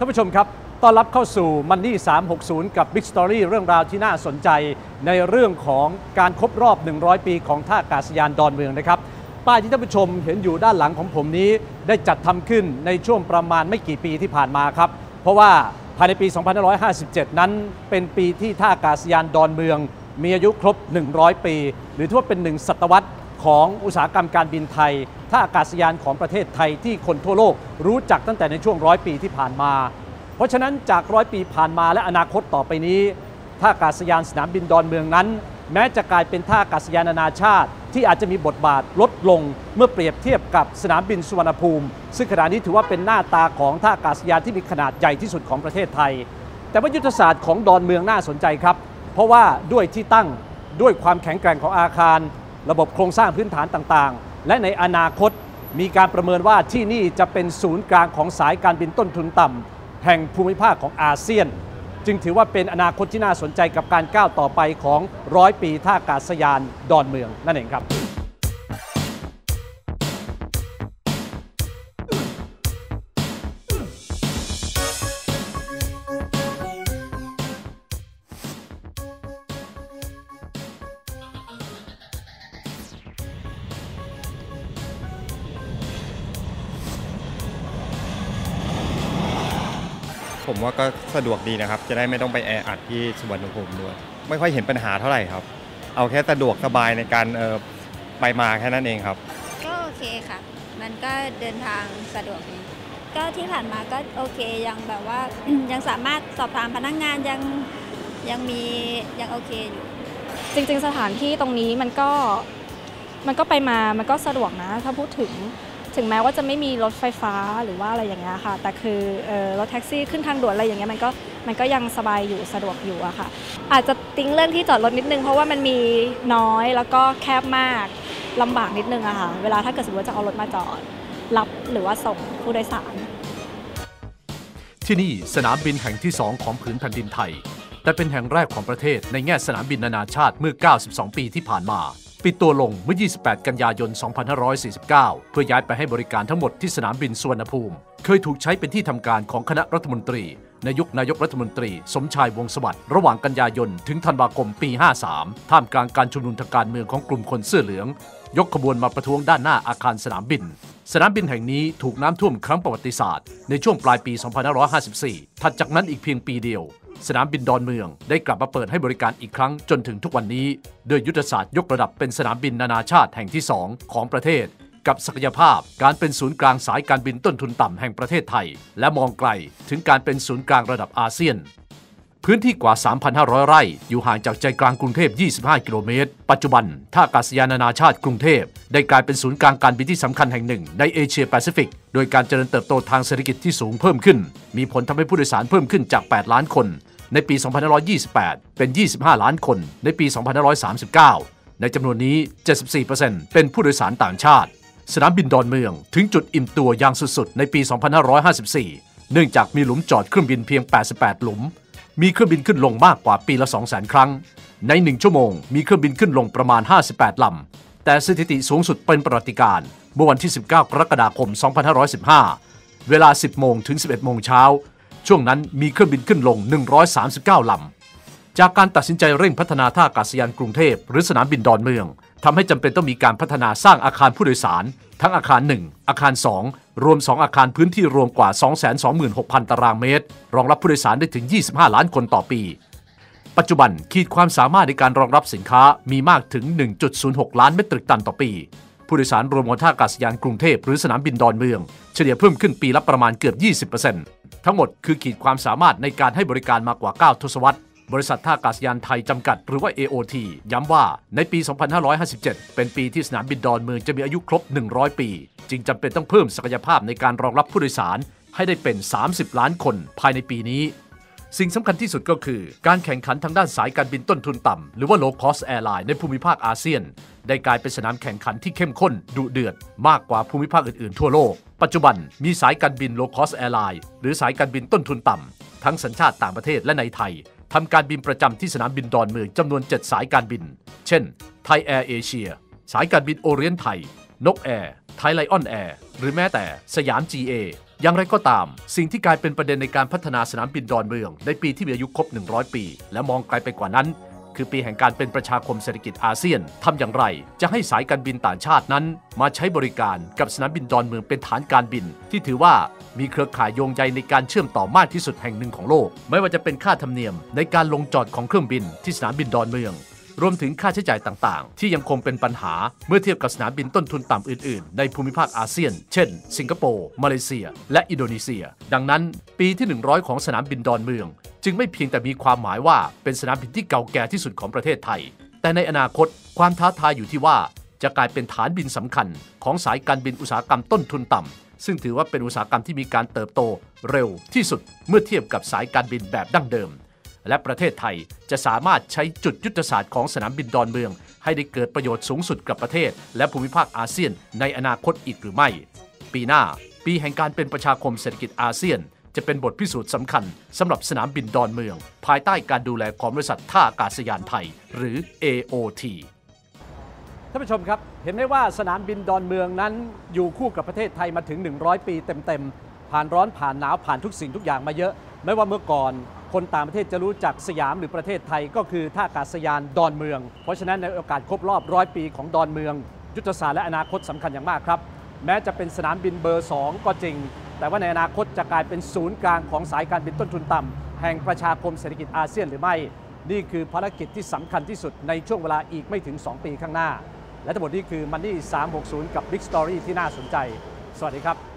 ท่านผู้ชมครับ ต้อนรับเข้าสู่มันนี่360 กับ Big Story เรื่องราวที่น่าสนใจในเรื่องของการครบรอบ 100 ปีของท่าอากาศยานดอนเมืองนะครับ ป้ายที่ท่านผู้ชมเห็นอยู่ด้านหลังของผมนี้ ได้จัดทำขึ้นในช่วงประมาณไม่กี่ปีที่ผ่านมาครับ เพราะว่าภายในปี 2557 นั้น เป็นปีที่ท่าอากาศยานดอนเมือง มีอายุครบ 100 ปี หรือทั่วเป็นหนึ่งศตวรรษ ของอุตสาหกรรมการบินไทย ท่าอากาศยานของประเทศไทยที่คนทั่วโลกรู้จักตั้งแต่ในช่วงร้อยปีที่ผ่านมา เพราะฉะนั้นจากร้อยปีผ่านมาและอนาคตต่อไปนี้ ท่าอากาศยานสนามบินดอนเมืองนั้น แม้จะกลายเป็นท่าอากาศยานนานาชาติ ที่อาจจะมีบทบาทลดลงเมื่อเปรียบเทียบกับสนามบินสุวรรณภูมิ ซึ่งขณะนี้ถือว่าเป็นหน้าตาของท่าอากาศยานที่มีขนาดใหญ่ที่สุดของประเทศไทย แต่ว่ายุทธศาสตร์ของดอนเมืองน่าสนใจครับ เพราะว่าด้วยที่ตั้งด้วยความแข็งแกร่งของอาคาร ระบบโครงสร้างพื้นฐานต่างๆ และในอนาคตมีการประเมินว่าที่นี่จะเป็นศูนย์กลางของสายการบินต้นทุนต่ำแห่งภูมิภาคของอาเซียน จึงถือว่าเป็นอนาคตที่น่าสนใจกับการก้าวต่อไปของร้อยปีท่าอากาศยานดอนเมืองนั่นเองครับ ผมว่าก็สะดวกดีนะครับ จะได้ไม่ต้องไปแออัดที่สุวรรณภูมิด้วย ไม่ค่อยเห็นปัญหาเท่าไหร่ครับ เอาแค่สะดวกสบายในการเออไปมาแค่นั้นเองครับ ก็โอเคค่ะ มันก็เดินทางสะดวกดีก็ที่ผ่านมาก็โอเคยังแบบว่า ยังสามารถสอบถามพนักงานยังยังมียังโอเคอยู่ จริง ๆ สถานที่ตรงนี้มันก็มันก็ไปมามันก็สะดวกนะ ถ้าพูดถึง ถึงแม้ว่าจะไม่มีรถไฟฟ้าหรือว่าอะไรอย่างเงี้ยค่ะ แต่คือออรถแท็กซี่ขึ้นทางด่วนอะไรอย่างเงี้ยมันก็มันก็ยังสบายอยู่สะดวกอยู่อะค่ะ อาจจะติ้งเรื่องที่จอดรถนิดนึง เพราะว่ามันมีน้อยแล้วก็แคบมากลำบากนิดนึงอะค่ะ เวลาถ้าเกิดสมมติว่าจะเอารถมาจอด รับหรือว่าส่งผู้โดยสาร ที่นี่สนามบินแห่งที่ 2 ของผืนแผ่นดินไทย แต่เป็นแห่งแรกของประเทศในแง่สนามบินนานาชาติเมื่อ 92 ปีที่ผ่านมา ปิดตัวลงเมื่อ 28 กันยายน 2549 เพื่อย้ายไปให้บริการทั้งหมดที่สนามบินสุวรรณภูมิ เคยถูกใช้เป็นที่ทำการของคณะรัฐมนตรีในยุคนายกรัฐมนตรีสมชายวงสวัสดิ์ระหว่างกันยายน ถึงธันวาคมปี 53 ท่ามกลางการชุมนุมทางการเมืองของกลุ่มคนเสื้อเหลือง ยกขบวนมาประท้วงด้านหน้าอาคารสนามบิน สนามบินแห่งนี้ถูกน้ำท่วมครั้งประวัติศาสตร์ ในช่วงปลายปี 2554 ถัดจากนั้นอีกเพียงปีเดียว สนามบินดอนเมือง ได้กลับมาเปิดให้บริการอีกครั้งจนถึงทุกวันนี้ โดยยุทธศาสตร์ยกระดับเป็นสนามบินนานาชาติแห่งที่ 2 ของประเทศ กับศักยภาพการเป็นศูนย์กลางสายการบินต้นทุนต่ำแห่งประเทศไทย และมองไกลถึงการเป็นศูนย์กลางระดับอาเซียน พื้นที่กว่า 3,500 ไร่ อยู่ห่างจากใจกลางกรุงเทพ 25 กิโลเมตร ปัจจุบัน ท่าอากาศยานนานาชาติกรุงเทพ ได้กลายเป็นศูนย์กลางการบินที่สำคัญแห่งหนึ่งในเอเชียแปซิฟิก โดยการเจริญเติบโตทางเศรษฐกิจที่สูงเพิ่มขึ้น มีผลทำให้ผู้โดยสารเพิ่มขึ้นจาก 8 ล้านคน ในปี 2528 เป็น 25 ล้านคน ในปี 2539 ในจำนวนนี้ 74%เป็นผู้โดยสารต่างชาติ สนามบินดอนเมือง ถึงจุดอิ่มตัวอย่างสุดๆ ในปี 2554 เนื่องจากมีหลุมจอดเครื่องบินเพียง 88 หลุม มีเครื่องบินขึ้นลงมากกว่าปีละ 200,000 ครั้ง ใน 1 ชั่วโมง มีเครื่องบินขึ้นลงประมาณ 58 ลำ แต่สถิติสูงสุดเป็นประวัติการณ์เมื่อวันที่ 19 กรกฎาคม 2515 เวลา 10 โมงถึง 11 โมงเช้า ช่วงนั้นมีเครื่องบินขึ้นลง 139 ลำ จากการตัดสินใจเร่งพัฒนาท่าอากาศยานกรุงเทพหรือสนามบินดอนเมือง ทำให้จำเป็นต้องมีการพัฒนาสร้างอาคารผู้โดยสาร ทั้งอาคาร 1 อาคาร 2 รวม 2 อาคารพื้นที่รวมกว่า 226,000 ตารางเมตร รองรับผู้โดยสารได้ถึง 25 ล้านคนต่อปี ปัจจุบันขีดความสามารถในการรองรับสินค้ามีมากถึง 1.06 ล้านเมตริกตันต่อปี ผู้โดยสารรวมของท่าอากาศยานกรุงเทพหรือสนามบินดอนเมือง เฉลี่ยเพิ่มขึ้นปีละประมาณเกือบ 20%ทั้งหมดคือขีดความสามารถในการให้บริการมากกว่า 9 ทศวรรษ บริษัทท่าอากาศยานไทยจำกัด หรือว่า AOT ย้ำว่าในปี 2557 เป็นปีที่สนามบินดอนเมืองจะมีอายุครบ 100 ปี จึงจำเป็นต้องเพิ่มศักยภาพในการรองรับผู้โดยสาร ให้ได้เป็น 30 ล้านคนภายในปีนี้ สิ่งสำคัญที่สุดก็คือ การแข่งขันทางด้านสายการบินต้นทุนต่ำ หรือว่า low cost airline ในภูมิภาคอาเซียน ได้กลายเป็นสนามแข่งขันที่เข้มข้นดุเดือด มากกว่าภูมิภาคอื่นๆ ทั่วโลก ปัจจุบันมีสายการบิน low cost airline หรือสายการบินต้นทุนต่ำทั้งสัญชาติต่างประเทศและในไทย ทำการบินประจำที่สนามบินดอนเมืองจำนวน 7 สายการบิน เช่น ไทยแอร์เอเชีย สายการบินโอเรียนไทย นกแอร์ ไทยไลออนแอร์ หรือแม้แต่สยาม GA อย่างไรก็ตาม สิ่งที่กลายเป็นประเด็นในการพัฒนาสนามบินดอนเมือง ในปีที่มีอายุครบ 100 ปี และมองไกลไปกว่านั้น คือปีแห่งการเป็นประชาคมเศรษฐกิจอาเซียนทำอย่างไร จะให้สายการบินต่างชาตินั้น มาใช้บริการกับสนามบินดอนเมืองเป็นฐานการบิน ที่ถือว่ามีเครือข่ายโยงใยในการเชื่อมต่อมากที่สุดแห่งหนึ่งของโลก ไม่ว่าจะเป็นค่าธรรมเนียมในการลงจอดของเครื่องบินที่สนามบินดอนเมืองรวมถึงค่าใช้จ่ายต่างๆ ที่ยังคงเป็นปัญหาเมื่อเทียบกับสนามบินต้นทุนต่ำอื่นๆ ในภูมิภาคอาเซียน เช่น สิงคโปร์ มาเลเซีย และอินโดนีเซีย ดังนั้น ปีที่ 100 ของสนามบินดอนเมือง จึงไม่เพียงแต่มีความหมายว่าเป็นสนามบินที่เก่าแก่ที่สุดของประเทศไทย แต่ในอนาคตความท้าทายอยู่ที่ว่าจะกลายเป็นฐานบินสำคัญ ของสายการบินอุตสาหกรรมต้นทุนต่ำซึ่งถือว่าเป็นอุตสาหกรรมที่มีการเติบโตเร็วที่สุดเมื่อเทียบกับสายการบินแบบดั้งเดิม และประเทศไทยจะสามารถใช้จุดยุทธศาสตร์ของสนามบินดอนเมือง ให้ได้เกิดประโยชน์สูงสุดกับประเทศ และภูมิภาคอาเซียนในอนาคตอีกหรือไม่ ปีหน้า ปีแห่งการเป็นประชาคมเศรษฐกิจอาเซียน จะเป็นบทพิสูจน์สำคัญสำหรับสนามบินดอนเมือง ภายใต้การดูแลของบริษัทท่าอากาศยานไทย หรือ AOT ท่านผู้ชมครับ เห็นไหมว่าสนามบินดอนเมืองนั้นอยู่คู่กับประเทศไทยมาถึง 100 ปีเต็มๆ ผ่านร้อนผ่านหนาวผ่านทุกสิ่งทุกอย่างมาเยอะ ไม่ว่าเมื่อก่อน คนต่างประเทศจะรู้จักสยามหรือประเทศไทยก็คือท่าอากาศยานดอนเมือง เพราะฉะนั้นในโอกาสครบรอบร้อยปีของดอนเมือง ยุทธศาสตร์และอนาคตสำคัญอย่างมากครับ แม้จะเป็นสนามบินเบอร์ 2 ก็จริง แต่ว่าในอนาคตจะกลายเป็นศูนย์กลางของสายการบินต้นทุนต่ำแห่งประชาคมเศรษฐกิจอาเซียนหรือไม่ นี่คือภารกิจที่สำคัญที่สุดในช่วงเวลาอีกไม่ถึง 2 ปีข้างหน้า และทั้งหมดนี้คือ Money 360 กับ Big Story ที่น่าสนใจ สวัสดีครับ